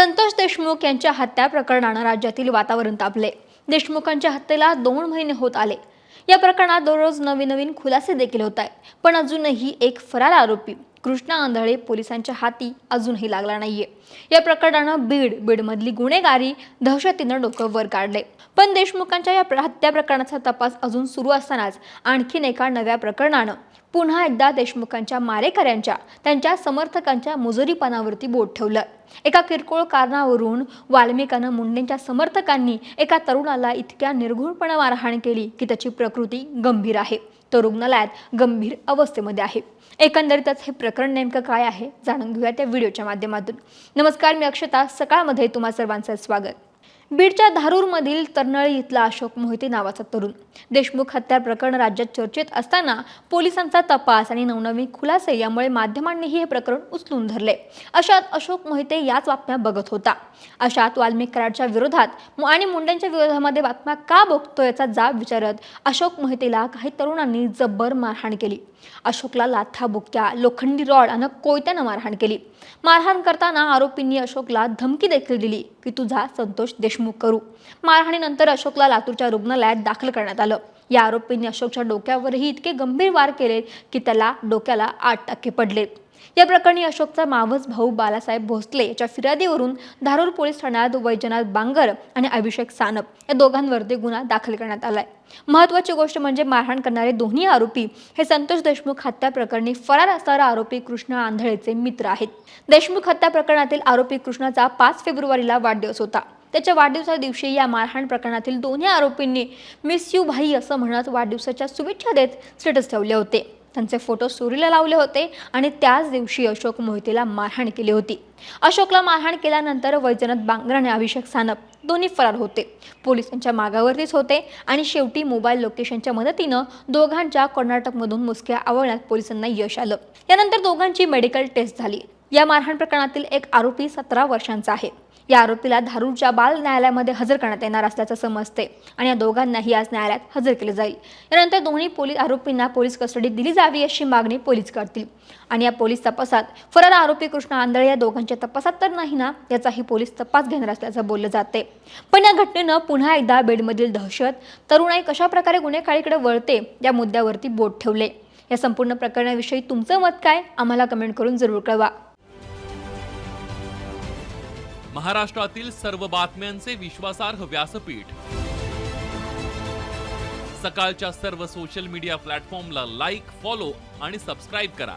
संतोष देशमुख यांच्या हत्या प्रकरणानं राज्यातील वातावरण तापले. देशमुखांच्या हत्येला दोन महिने होत आले. या प्रकरणात दररोज नवीन नवीन खुलासे देखील होत आहेत. पण अजूनही एक फरार आरोपी कृष्णा आंधळे पोलिसांच्या हाती अजूनही लागला नाहीये. या प्रकरणानं बीड बीडमधली गुन्हेगारी दहशतीनं डोकं वर काढले. पण देशमुखांच्या या प्र- हत्या प्रकरणाचा तपास अजून सुरू असतानाच आणखीन एका नव्या प्रकरणानं पुन्हा एकदा देशमुखांच्या मारेकऱ्यांच्या त्यांच्या समर्थकांच्या मुजोरीपणावरती बोट ठेवलं. एका किरकोळ कारणावरून वाल्मिकानं मुंडेंच्या समर्थकांनी एका तरुणाला इतक्या निर्घुणपणे मारहाण केली की त्याची प्रकृती गंभीर आहे. तो रुग्णालयात गंभीर अवस्थेमध्ये आहे. एकंदरीतच हे प्रकरण नेमकं काय आहे जाणून घेऊया त्या व्हिडिओच्या माध्यमातून. नमस्कार मी अक्षता. सकाळमध्ये तुम्हा सर्वांचं स्वागत. बीडच्या धारूरमधील तरनळी इथला अशोक मोहिते नावाचा तरुण. देशमुख हत्या प्रकरण राज्यात चर्चेत असताना पोलिसांचा तपास आणि नवनवीन खुलासे यामुळे माध्यमांनीही हे प्रकरण उचलून धरले. अशात अशोक मोहिते याच बातम्या बघत होता. अशात वाल्मिक कराडच्या विरोधात मु- आणि मुंडेंच्या विरोधामध्ये बातम्या का बघतो याचा जाब विचारत अशोक मोहितेला काही तरुणांनी जब्बर मारहाण केली. अशोकला लाथा बुक्क्या लोखंडी रॉड आणि कोयत्यानं मारहाण केली. मारहाण करताना आरोपींनी अशोकला धमकी देखील दिली की तुझा संतोष देशमुख करू. मारहाणीनंतर अशोकला लातूरच्या रुग्णालयात दाखल करण्यात आलं. या आरोपींनी अशोकच्या डोक्यावरही इतके गंभीर वार केले की त्याला डोक्याला आठ टक्के पडले. या प्रकरणी अशोकचा मावस भाऊ बालासाहेब भोसले याच्या फिर्यादीवरून धारूर पोलीस ठाण्यात वैजनाथ बांगर आणि अभिषेक सानप या दोघांवरती गुन्हा दाखल करण्यात आलाय. महत्वाची गोष्ट म्हणजे मारहाण करणारे दोन्ही आरोपी हे संतोष देशमुख हत्या प्रकरणी फरार असणारा आरोपी कृष्ण आंधळेचे मित्र आहेत. देशमुख हत्या प्रकरणातील आरोपी कृष्णाचा पाच फेब्रुवारीला वाढदिवस होता. त्याच्या वाढदिवसा दिवशी या मारहाण प्रकरणातील दोन्ही आरोपींनी मिस यू भाई असं म्हणत वाढदिवसाच्या शुभेच्छा देत स्टेटस ठेवले होते. त्यांचे फोटो सुरीला लावले होते आणि त्याच दिवशी अशोक मोहितेला मारहाण केली होती. अशोकला मारहाण केल्यानंतर वैजनाथ बांगर आणि अभिषेक सानप दोन्ही फरार होते. पोलिसांच्या मागावरतीच होते आणि शेवटी मोबाईल लोकेशनच्या मदतीनं दोघांच्या कर्नाटकमधून मुसक्या आवळण्यात पोलिसांना यश आलं. यानंतर दोघांची मेडिकल टेस्ट झाली. या मारहाण प्रकरणातील एक आरोपी सतरा वर्षांचा आहे. या आरोपीला धारूरच्या बाल न्यायालयामध्ये हजर करण्यात येणार असल्याचं समजते आणि या दोघांनाही आज न्यायालयात हजर केले जाईल. यानंतर दोन्ही पोलीस आरोपींना पोलीस कस्टडीत दिली जावी अशी मागणी पोलीस करतील. आणि या पोलीस तपासात फरार आरोपी कृष्ण आंधळे या दोघांच्या म्हणजे तपासात तर नाही ना याचाही पोलीस तपास घेणार असल्याचं बोललं जाते पण या घटनेनं पुन्हा एकदा बेडमधील दहशत तरुणाई कशा प्रकारे गुन्हेगारीकडे वळते या मुद्द्यावरती बोट ठेवले. या संपूर्ण प्रकरणाविषयी तुमचं मत काय आम्हाला कमेंट करून जरूर कळवा. महाराष्ट्रातील सर्व बातम्यांचे विश्वासार्ह व्यासपीठ. सकाळच्या सर्व सोशल मीडिया प्लॅटफॉर्मला लाईक फॉलो आणि सबस्क्राईब करा.